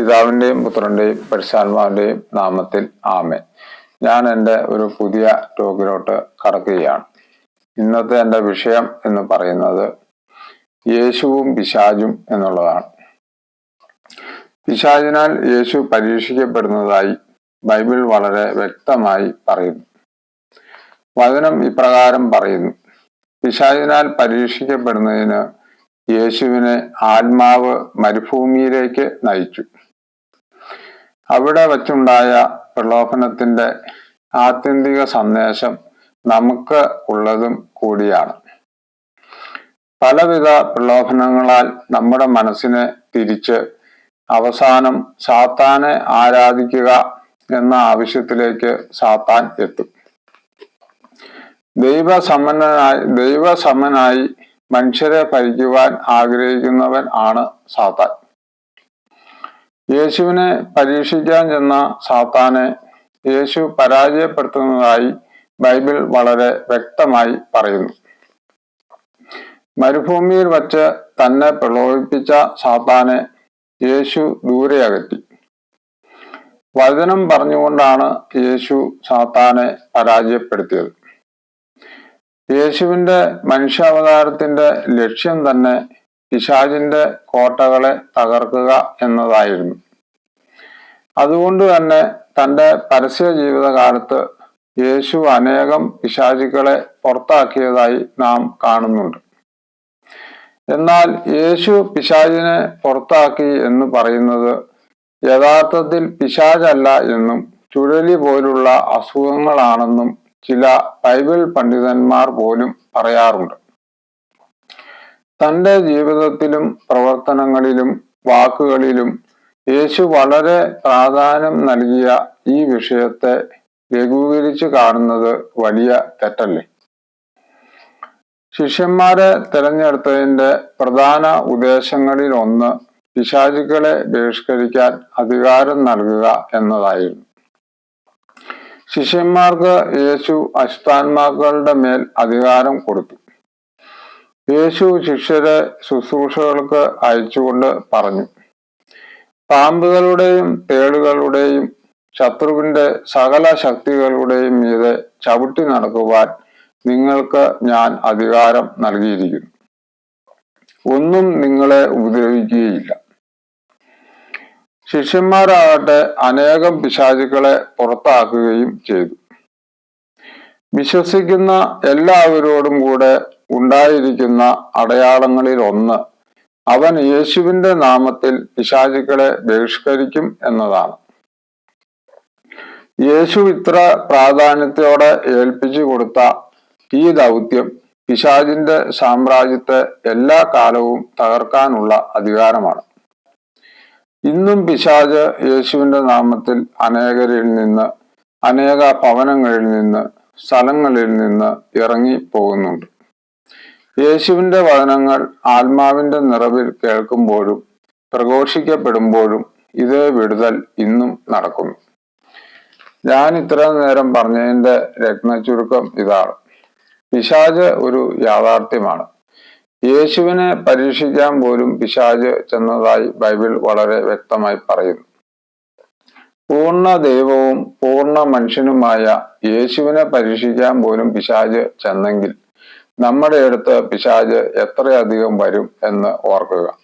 പിതാവിന്റെയും പുത്രന്റെയും പരിശാത്മാവിന്റെയും നാമത്തിൽ ആമേ ഞാൻ എന്റെ ഒരു പുതിയ ടോക്കിലോട്ട് കടക്കുകയാണ്. ഇന്നത്തെ എന്റെ വിഷയം എന്ന് പറയുന്നത് യേശുവും പിശാജും എന്നുള്ളതാണ്. പിശാജിനാൽ യേശു പരീക്ഷിക്കപ്പെടുന്നതായി ബൈബിൾ വളരെ വ്യക്തമായി പറയുന്നു. വചനം ഇപ്രകാരം പറയുന്നു. പിശാജിനാൽ പരീക്ഷിക്കപ്പെടുന്നതിന് യേശുവിനെ ആത്മാവ് മരുഭൂമിയിലേക്ക് നയിച്ചു. അവിടെ വച്ചുണ്ടായ പ്രലോഭനത്തിന്റെ ആത്യന്തിക സന്ദേശം നമുക്ക് ഉള്ളതും കൂടിയാണ്. പലവിധ പ്രലോഭനങ്ങളാൽ നമ്മുടെ മനസ്സിനെ തിരിച്ച് അവസാനം സാത്താനെ ആരാധിക്കുക എന്ന ആവശ്യത്തിലേക്ക് സാത്താൻ എത്തും. ദൈവസമ്മനായി ദൈവസമ്മനായി മനുഷ്യരെ ഭരിക്കുവാൻ ആഗ്രഹിക്കുന്നവൻ ആണ് സാത്താൻ. യേശുവിനെ പരീക്ഷിക്കാൻ ചെന്ന സാത്താനെ യേശു പരാജയപ്പെടുത്തുന്നതായി ബൈബിൾ വളരെ വ്യക്തമായി പറയുന്നു. മരുഭൂമിയിൽ വച്ച് തന്നെ പ്രലോഭിപ്പിച്ച സാത്താനെ യേശു ദൂരെ അകറ്റി വചനം പറഞ്ഞുകൊണ്ടാണ് യേശു സാത്താനെ പരാജയപ്പെടുത്തിയത്. യേശുവിന്റെ മനുഷ്യാവതാരത്തിന്റെ ലക്ഷ്യം തന്നെ പിശാചിന്റെ കോട്ടകളെ തകർക്കുക എന്നതായിരുന്നു. അതുകൊണ്ട് തന്നെ തന്റെ പരസ്യ ജീവിതകാലത്ത് യേശു അനേകം പിശാചികളെ പുറത്താക്കിയതായി നാം കാണുന്നുണ്ട്. എന്നാൽ യേശു പിശാചിനെ പുറത്താക്കി എന്ന് പറയുന്നത് യഥാർത്ഥത്തിൽ പിശാചല്ല എന്നും ചുഴലി പോലുള്ള അസുഖങ്ങളാണെന്നും ചില ബൈബിൾ പണ്ഡിതന്മാർ പോലും പറയാറുണ്ട്. തന്റെ ജീവിതത്തിലും പ്രവർത്തനങ്ങളിലും വാക്കുകളിലും യേശു വളരെ പ്രാധാന്യം നൽകിയ ഈ വിഷയത്തെ ലഘൂകരിച്ചു കാണുന്നത് വലിയ തെറ്റല്ലേ? ശിഷ്യന്മാരെ തിരഞ്ഞെടുത്തതിന്റെ പ്രധാന ഉദ്ദേശങ്ങളിൽ ഒന്ന് പിശാചുക്കളെ ബഹിഷ്കരിക്കാൻ അധികാരം നൽകുക എന്നതായിരുന്നു. ശിഷ്യന്മാർക്ക് യേശു അഷ്ടാന്മാക്കളുടെ മേൽ അധികാരം കൊടുത്തു. യേശു ശിഷ്യരെ ശുശ്രൂഷകൾക്ക് അയച്ചുകൊണ്ട് പറഞ്ഞു പാമ്പുകളുടെയും പേടുകളുടെയും ശത്രുവിന്റെ സകല ശക്തികളുടെയും മീതെ ചവിട്ടി നടക്കുവാൻ നിങ്ങൾക്ക് ഞാൻ അധികാരം നൽകിയിരിക്കുന്നു. ഒന്നും നിങ്ങളെ ഉപദ്രവിക്കുകയില്ല. ശിഷ്യന്മാരാകട്ടെ അനേകം പിശാചുക്കളെ പുറത്താക്കുകയും ചെയ്തു. വിശ്വസിക്കുന്ന എല്ലാവരോടും കൂടെ ഉണ്ടായിരിക്കുന്ന അടയാളങ്ങളിൽ ഒന്ന് അവൻ യേശുവിന്റെ നാമത്തിൽ പിശാചുക്കളെ ബഹിഷ്കരിക്കും എന്നതാണ്. യേശു ഇത്ര പ്രാധാന്യത്തോടെ ഏൽപ്പിച്ചു കൊടുത്ത ഈ ദൗത്യം പിശാചിന്റെ സാമ്രാജ്യത്തെ എല്ലാ കാലവും തകർക്കാനുള്ള അധികാരമാണ്. ഇന്നും പിശാജ് യേശുവിന്റെ നാമത്തിൽ അനേകരിൽ നിന്ന് അനേക ഭവനങ്ങളിൽ നിന്ന് സ്ഥലങ്ങളിൽ നിന്ന് ഇറങ്ങി പോകുന്നുണ്ട് യേശുവിന്റെ വചനങ്ങൾ ആത്മാവിന്റെ നിറവിൽ കേൾക്കുമ്പോഴും പ്രഘോഷിക്കപ്പെടുമ്പോഴും ഇതേ വിടുതൽ ഇന്നും നടക്കുന്നു. ഞാൻ ഇത്ര നേരം പറഞ്ഞതിന്റെ രത്നചുരുക്കം ഇതാണ്. പിശാജ് ഒരു യാഥാർത്ഥ്യമാണ്. യേശുവിനെ പരീക്ഷിക്കാൻ പോലും പിശാജ് ചെന്നതായി ബൈബിൾ വളരെ വ്യക്തമായി പറയുന്നു. പൂർണ ദൈവവും പൂർണ മനുഷ്യനുമായ യേശുവിനെ പരീക്ഷിക്കാൻ പോലും പിശാജ് ചെന്നെങ്കിൽ നമ്മുടെ അടുത്ത് പിശാജ് എത്രയധികം വരും എന്ന് ഓർക്കുക.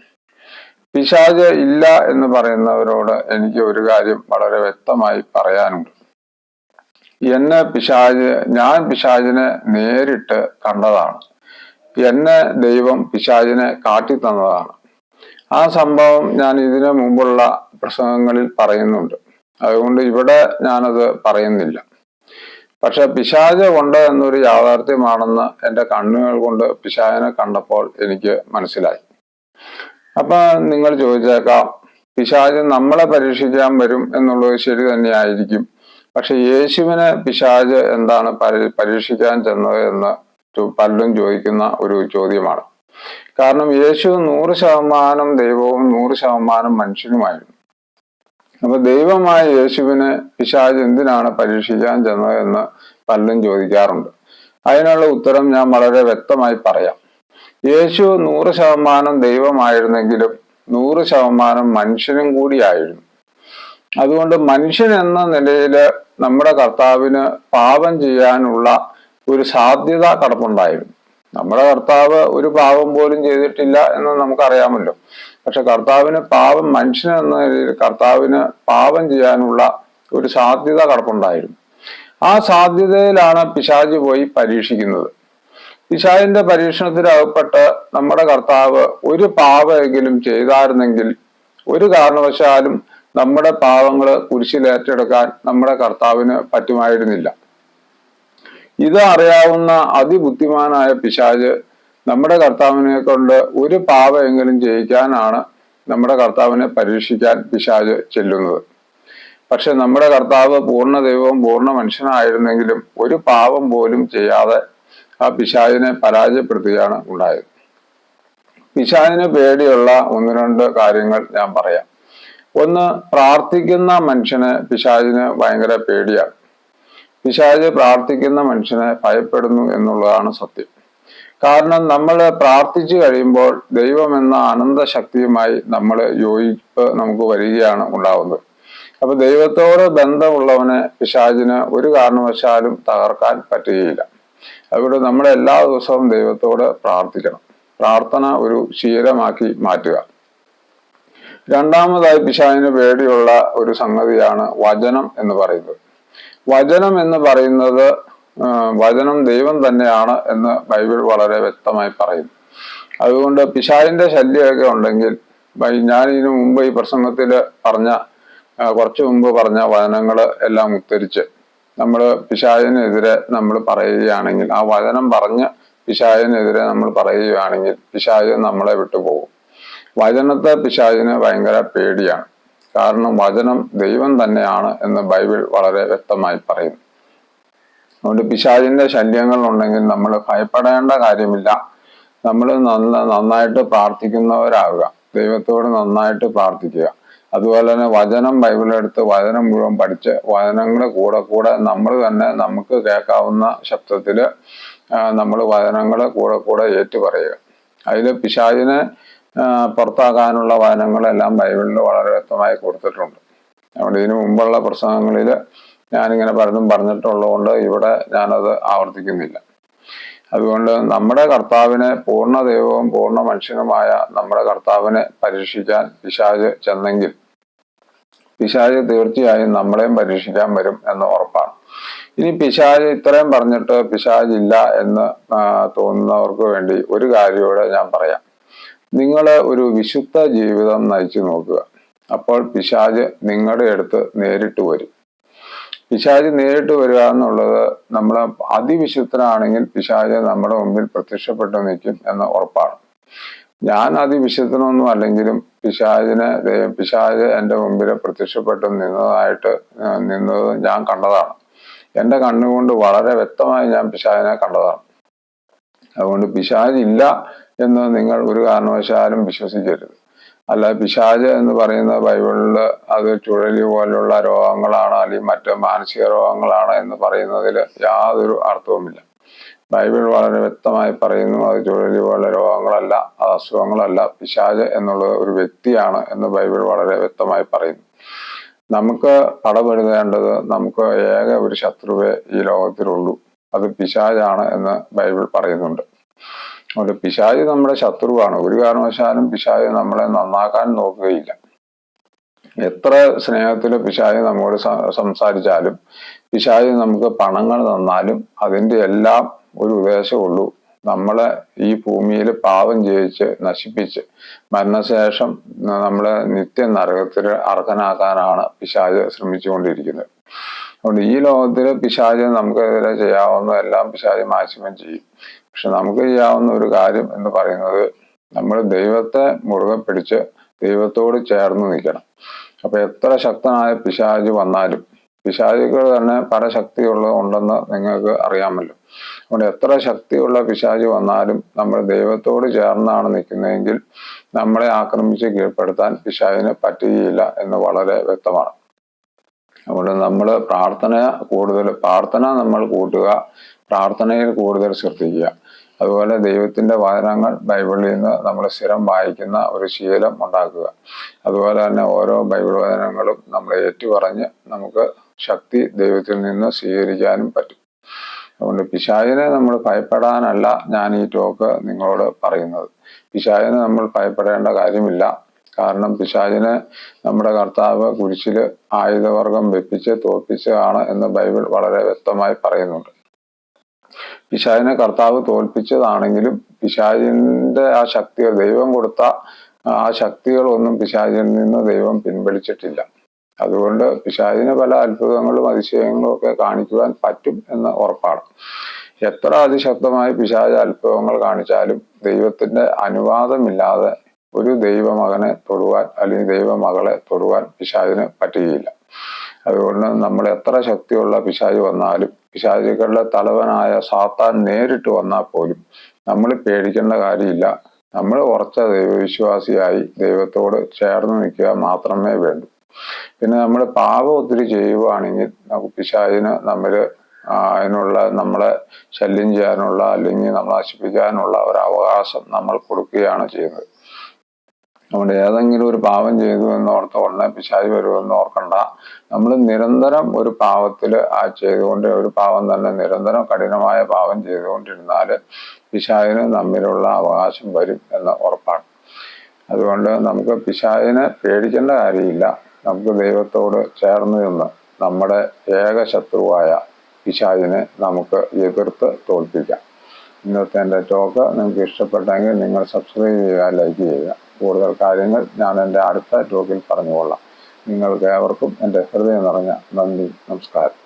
പിശാജ് ഇല്ല എന്ന് പറയുന്നവരോട് എനിക്ക് ഒരു കാര്യം വളരെ വ്യക്തമായി പറയാനുണ്ട്. എന്നെ പിശാജ് ഞാൻ പിശാജിനെ നേരിട്ട് കണ്ടതാണ്. എന്നെ ദൈവം പിശാജിനെ കാട്ടിത്തന്നതാണ്. ആ സംഭവം ഞാൻ ഇതിനു മുമ്പുള്ള പ്രസംഗങ്ങളിൽ പറയുന്നുണ്ട്. അതുകൊണ്ട് ഇവിടെ ഞാനത് പറയുന്നില്ല. പക്ഷെ പിശാജ ഉണ്ട് എന്നൊരു യാഥാർത്ഥ്യമാണെന്ന് എന്റെ കണ്ണുകൾ കൊണ്ട് പിശാജിനെ കണ്ടപ്പോൾ എനിക്ക് മനസ്സിലായി. അപ്പൊ നിങ്ങൾ ചോദിച്ചേക്കാം പിശാജ് നമ്മളെ പരീക്ഷിക്കാൻ വരും എന്നുള്ളത് ശരി തന്നെയായിരിക്കും. പക്ഷെ യേശുവിനെ പിശാജ് എന്താണ് പരീക്ഷിക്കാൻ ചെന്നത് എന്ന് പലരും ചോദിക്കുന്ന ഒരു ചോദ്യമാണ്. കാരണം യേശു നൂറ് ശതമാനം ദൈവവും നൂറ് ശതമാനം മനുഷ്യനുമായിരുന്നു. അപ്പൊ ദൈവമായ യേശുവിനെ പിശാജ് എന്തിനാണ് പരീക്ഷിക്കാൻ ചെന്നത് എന്ന് പലരും ചോദിക്കാറുണ്ട്. അതിനുള്ള ഉത്തരം ഞാൻ വളരെ വ്യക്തമായി പറയാം. യേശു നൂറ് ശതമാനം ദൈവമായിരുന്നെങ്കിലും നൂറ് ശതമാനം മനുഷ്യനും കൂടിയായിരുന്നു അതുകൊണ്ട് മനുഷ്യൻ എന്ന നിലയിൽ നമ്മുടെ കർത്താവിന് പാപം ചെയ്യാനുള്ള ഒരു സാധ്യത കടപ്പുണ്ടായിരുന്നു നമ്മുടെ കർത്താവ് ഒരു പാപം പോലും ചെയ്തിട്ടില്ല എന്ന് നമുക്കറിയാമല്ലോ. പക്ഷെ കർത്താവിന് പാപം മനുഷ്യൻ എന്ന കർത്താവിന് പാപം ചെയ്യാനുള്ള ഒരു സാധ്യത കടപ്പുണ്ടായിരുന്നു. ആ സാധ്യതയിലാണ് പിശാജ് പോയി പരീക്ഷിക്കുന്നത്. പിശാജിന്റെ പരീക്ഷണത്തിലകപ്പെട്ട് നമ്മുടെ കർത്താവ് ഒരു പാപമെങ്കിലും ചെയ്തായിരുന്നെങ്കിൽ ഒരു കാരണവശാലും നമ്മുടെ പാവങ്ങൾ കുരിശിലേറ്റെടുക്കാൻ നമ്മുടെ കർത്താവിന് പറ്റുമായിരുന്നില്ല. ഇത് അറിയാവുന്ന അതിബുദ്ധിമാനായ പിശാജ് നമ്മുടെ കർത്താവിനെ കൊണ്ട് ഒരു പാവമെങ്കിലും ജയിക്കാനാണ് നമ്മുടെ കർത്താവിനെ പരീക്ഷിക്കാൻ പിശാജ് ചെല്ലുന്നത്. പക്ഷെ നമ്മുടെ കർത്താവ് പൂർണ ദൈവവും പൂർണ മനുഷ്യനായിരുന്നെങ്കിലും ഒരു പാപം പോലും ചെയ്യാതെ ആ പിശാജിനെ പരാജയപ്പെടുത്തുകയാണ് ഉണ്ടായത്. പിശാജിന് പേടിയുള്ള ഒന്ന് രണ്ട് കാര്യങ്ങൾ ഞാൻ പറയാം. ഒന്ന് പ്രാർത്ഥിക്കുന്ന മനുഷ്യന് പിശാജിന് ഭയങ്കര പേടിയാണ്. പിശാജ് പ്രാർത്ഥിക്കുന്ന മനുഷ്യനെ ഭയപ്പെടുന്നു എന്നുള്ളതാണ് സത്യം. കാരണം നമ്മൾ പ്രാർത്ഥിച്ചു കഴിയുമ്പോൾ ദൈവം എന്ന അനന്ത ശക്തിയുമായി നമ്മൾ യോജിപ്പ് നമുക്ക് വരികയാണ് ഉണ്ടാവുന്നത്. അപ്പൊ ദൈവത്തോട് ബന്ധമുള്ളവനെ പിശാചിന് ഒരു കാരണവശാലും തകർക്കാൻ പറ്റുകയില്ല. അതുകൊണ്ട് നമ്മൾ എല്ലാ ദിവസവും ദൈവത്തോട് പ്രാർത്ഥിക്കണം. പ്രാർത്ഥന ഒരു ശീലമാക്കി മാറ്റുക. രണ്ടാമതായി പിശാചിന് പേടിയുള്ള ഒരു സംഗതിയാണ് വചനം എന്ന് പറയുന്നത്. വചനം എന്ന് പറയുന്നത് വചനം ദൈവം തന്നെയാണ് എന്ന് ബൈബിൾ വളരെ വ്യക്തമായി പറയുന്നു. അതുകൊണ്ട് പിശാലിന്റെ ശല്യമൊക്കെ ഉണ്ടെങ്കിൽ ഞാൻ ഇതിനു മുമ്പ് ഈ പ്രസംഗത്തിൽ പറഞ്ഞ കുറച്ചു മുമ്പ് പറഞ്ഞ വചനങ്ങൾ എല്ലാം ഉദ്ധരിച്ച് നമ്മൾ പിശാചിനെതിരെ നമ്മൾ പറയുകയാണെങ്കിൽ ആ വചനം പറഞ്ഞ് പിശാചിനെതിരെ നമ്മൾ പറയുകയാണെങ്കിൽ പിശാച് നമ്മളെ വിട്ടുപോകും വചനത്തെ പിശാചിന് ഭയങ്കര പേടിയാണ്. കാരണം വചനം ദൈവം തന്നെയാണ് എന്ന് ബൈബിൾ വളരെ വ്യക്തമായി പറയുന്നു. അതുകൊണ്ട് പിശാചിന്റെ ശല്യങ്ങൾ ഉണ്ടെങ്കിൽ നമ്മൾ ഭയപ്പെടേണ്ട കാര്യമില്ല. നമ്മൾ നന്ന നന്നായിട്ട് പ്രാർത്ഥിക്കുന്നവരാകുക ദൈവത്തോട് നന്നായിട്ട് പ്രാർത്ഥിക്കുക. അതുപോലെ തന്നെ വചനം ബൈബിളെടുത്ത് വചനം മുഴുവൻ പഠിച്ച് വചനങ്ങൾ കൂടെ കൂടെ നമ്മൾ തന്നെ നമുക്ക് കേൾക്കാവുന്ന ശബ്ദത്തിൽ നമ്മൾ വചനങ്ങൾ കൂടെ കൂടെ ഏറ്റു പറയുക. അതിൽ പിശാചിനെ പുറത്താക്കാനുള്ള വചനങ്ങളെല്ലാം ബൈബിളിൽ വളരെ വ്യക്തമായി കൊടുത്തിട്ടുണ്ട്. അതുകൊണ്ട് ഇതിനു മുമ്പുള്ള പ്രസംഗങ്ങളിൽ ഞാനിങ്ങനെ പലതും പറഞ്ഞിട്ടുള്ളതുകൊണ്ട് ഇവിടെ ഞാനത് ആവർത്തിക്കുന്നില്ല. അതുകൊണ്ട് നമ്മുടെ കർത്താവിനെ പൂർണ ദൈവവും പൂർണ മനുഷ്യനുമായ നമ്മുടെ കർത്താവിനെ പരീക്ഷിക്കാൻ പിശാജ് ചെന്നെങ്കിൽ പിശാജ് തീർച്ചയായും നമ്മളെയും പരീക്ഷിക്കാൻ വരും എന്ന് ഉറപ്പാണ്. ഇനി പിശാജ് ഇത്രയും പറഞ്ഞിട്ട് പിശാജ് ഇല്ല എന്ന് തോന്നുന്നവർക്ക് വേണ്ടി ഒരു കാര്യമോടെ ഞാൻ പറയാം. നിങ്ങൾ ഒരു വിശുദ്ധ ജീവിതം നയിച്ചു നോക്കുക. അപ്പോൾ പിശാജ് നിങ്ങളുടെ അടുത്ത് നേരിട്ട് വരും. പിശാജ് നേരിട്ട് വരിക എന്നുള്ളത് നമ്മൾ അതിവിശുദ്ധനാണെങ്കിൽ പിശാജ് നമ്മുടെ മുമ്പിൽ പ്രത്യക്ഷപ്പെട്ടു നിൽക്കും എന്ന് ഉറപ്പാണ്. ഞാൻ അതിവിശുദ്ധനൊന്നും അല്ലെങ്കിലും പിശാജിനെ പിശാജ് എന്റെ മുമ്പിൽ പ്രത്യക്ഷപ്പെട്ട് നിന്നതായിട്ട് നിന്നത് ഞാൻ കണ്ടതാണ്. എന്റെ കണ്ണുകൊണ്ട് വളരെ വ്യക്തമായി ഞാൻ പിശാജിനെ കണ്ടതാണ്. അതുകൊണ്ട് പിശാജ് എന്ന് നിങ്ങൾ ഒരു കാരണവശാലും വിശ്വസിക്കരുത്. അല്ല പിശാജ് എന്ന് പറയുന്ന ബൈബിളിൽ അത് ചുഴലി പോലുള്ള രോഗങ്ങളാണ് അല്ലെങ്കിൽ മറ്റ് മാനസിക രോഗങ്ങളാണ് എന്ന് പറയുന്നതിൽ യാതൊരു അർത്ഥവുമില്ല. ബൈബിൾ വളരെ വ്യക്തമായി പറയുന്നു അത് ചുഴലി പോലുള്ള രോഗങ്ങളല്ല അത് അസുഖങ്ങളല്ല. പിശാജ് എന്നുള്ളത് ഒരു വ്യക്തിയാണ് എന്ന് ബൈബിൾ വളരെ വ്യക്തമായി പറയുന്നു. നമുക്ക് പടപെടുത്തേണ്ടത് നമുക്ക് ഏക ഒരു ശത്രുവേ ഈ ലോകത്തിലുള്ളൂ. അത് പിശാജാണ് എന്ന് ബൈബിൾ പറയുന്നുണ്ട്. അതുകൊണ്ട് പിശാജ് നമ്മുടെ ശത്രുവാണ്. ഒരു കാരണവശാലും പിശാജ് നമ്മളെ നന്നാക്കാൻ നോക്കുകയില്ല. എത്ര സ്നേഹത്തിൽ പിശാജ് നമ്മോട് സംസാരിച്ചാലും പിശാജ് നമുക്ക് പണങ്ങൾ തന്നാലും അതിന്റെ എല്ലാം ഒരു ഉദ്ദേശമുള്ളൂ നമ്മളെ ഈ ഭൂമിയിൽ പാപം ജയിച്ച് നശിപ്പിച്ച് മരണശേഷം നമ്മളെ നിത്യ നരകത്തിൽ അർഹനാക്കാനാണ് പിശാജ് ശ്രമിച്ചുകൊണ്ടിരിക്കുന്നത്. അതുകൊണ്ട് ഈ ലോകത്തിൽ പിശാജ് നമുക്കെതിരെ ചെയ്യാവുന്ന എല്ലാം പിശാജ് മാക്സിമം ചെയ്യും. പക്ഷെ നമുക്ക് ചെയ്യാവുന്ന ഒരു കാര്യം എന്ന് പറയുന്നത് നമ്മൾ ദൈവത്തെ മുറുകെ പിടിച്ച് ദൈവത്തോട് ചേർന്ന് നിൽക്കണം. അപ്പൊ എത്ര ശക്തനായ പിശാജ് വന്നാലും പിശാചുകൾ തന്നെ പല ശക്തിയുള്ളത് ഉണ്ടെന്ന് നിങ്ങൾക്ക് അറിയാമല്ലോ. അതുകൊണ്ട് എത്ര ശക്തിയുള്ള പിശാജ് വന്നാലും നമ്മൾ ദൈവത്തോട് ചേർന്നാണ് നിൽക്കുന്നതെങ്കിൽ നമ്മളെ ആക്രമിച്ച് കീഴ്പ്പെടുത്താൻ പിശാജിന് പറ്റുകയില്ല എന്ന് വളരെ വ്യക്തമാണ്. അതുകൊണ്ട് നമ്മൾ പ്രാർത്ഥന കൂടുതൽ പ്രാർത്ഥന നമ്മൾ കൂട്ടുക പ്രാർത്ഥനയിൽ കൂടുതൽ ശ്രദ്ധിക്കുക. അതുപോലെ ദൈവത്തിന്റെ വചനങ്ങൾ ബൈബിളിൽ നിന്ന് നമ്മൾ സ്ഥിരം വായിക്കുന്ന ഒരു ശീലം ഉണ്ടാക്കുക. അതുപോലെ തന്നെ ഓരോ ബൈബിൾ വചനങ്ങളും നമ്മൾ ഏറ്റുപറഞ്ഞ് നമുക്ക് ശക്തി ദൈവത്തിൽ നിന്ന് സ്വീകരിക്കാനും പറ്റും. അതുകൊണ്ട് പിശാചിനെ നമ്മൾ ഭയപ്പെടാനല്ല ഞാൻ ഈ ടോക്ക് നിങ്ങളോട് പറയുന്നത്. പിശാചിനെ നമ്മൾ ഭയപ്പെടേണ്ട കാര്യമില്ല. കാരണം പിശാചിനെ നമ്മുടെ കർത്താവ് കുരിശിൽ ആയുധവർഗം വെപ്പിച്ച് തോൽപ്പിച്ചതാണ് എന്ന് ബൈബിൾ വളരെ വ്യക്തമായി പറയുന്നുണ്ട്. പിശാചിനെ കർത്താവ് തോൽപ്പിച്ചതാണെങ്കിലും പിശാചിന്റെ ആ ശക്തികൾ ദൈവം കൊടുത്ത ആ ശക്തികളൊന്നും പിശാചിൽ നിന്ന് ദൈവം പിൻവലിച്ചിട്ടില്ല. അതുകൊണ്ട് പിശാചിന് പല അത്ഭുതങ്ങളും അതിശയങ്ങളും ഒക്കെ കാണിക്കുവാൻ പറ്റും എന്ന് ഉറപ്പാണ്. എത്ര അതിശക്തമായി പിശാച അത്ഭുതങ്ങൾ കാണിച്ചാലും ദൈവത്തിന്റെ അനുവാദമില്ലാതെ ഒരു ദൈവമകനെ തൊടുവാൻ അല്ലെങ്കിൽ ദൈവമകളെ തൊടുവാൻ പിശാചിന് പറ്റുകയില്ല. അതുകൊണ്ട് നമ്മൾ എത്ര ശക്തിയുള്ള പിശാച് വന്നാലും പിശാചുക്കളുടെ തലവനായ സാത്താൻ നേരിട്ട് വന്നാൽ പോലും നമ്മൾ പേടിക്കേണ്ട കാര്യമില്ല. നമ്മൾ ഉറച്ച ദൈവവിശ്വാസിയായി ദൈവത്തോട് ചേർന്ന് നിൽക്കുക മാത്രമേ വേണ്ടൂ. പിന്നെ നമ്മൾ പാപം ഒത്തിരി ചെയ്യുവാണെങ്കിൽ നമുക്ക് പിശാചിന് നമ്മൾ അതിനുള്ള നമ്മളെ ശല്യം ചെയ്യാനുള്ള അല്ലെങ്കിൽ നമ്മളെ നശിപ്പിക്കാനുള്ള ഒരു അവകാശം നമ്മൾ കൊടുക്കുകയാണ് ചെയ്യുന്നത്. അതുകൊണ്ട് ഏതെങ്കിലും ഒരു പാപം ചെയ്തു എന്ന് ഓർത്ത ഉടനെ പിശാചി വരുമെന്ന് ഓർക്കണ്ട. നമ്മൾ നിരന്തരം ഒരു പാവത്തിൽ ആ ചെയ്തുകൊണ്ട് ഒരു പാവം തന്നെ നിരന്തരം കഠിനമായ പാവം ചെയ്തുകൊണ്ടിരുന്നാൽ പിശാചിന് നമ്മിലുള്ള അവകാശം വരും എന്ന് ഉറപ്പാണ്. അതുകൊണ്ട് നമുക്ക് പിശാചിനെ പേടിക്കേണ്ട കാര്യമില്ല. നമുക്ക് ദൈവത്തോട് ചേർന്ന് നിന്ന് നമ്മുടെ ഏക ശത്രുവായ പിശാചിനെ നമുക്ക് എതിർത്ത് തോൽപ്പിക്കാം. ഇന്നത്തെ എന്റെ ടോക്ക് നിങ്ങൾക്ക് ഇഷ്ടപ്പെട്ടെങ്കിൽ നിങ്ങൾ സബ്സ്ക്രൈബ് ചെയ്യുക ലൈക്ക് ചെയ്യുക. കൂടുതൽ കാര്യങ്ങൾ ഞാൻ എന്റെ അടുത്ത ടോക്കിൽ പറഞ്ഞുകൊള്ളാം. നിങ്ങൾക്ക് ഏവർക്കും എന്റെ ഹൃദയം നിറഞ്ഞ നന്ദി നമസ്കാരം.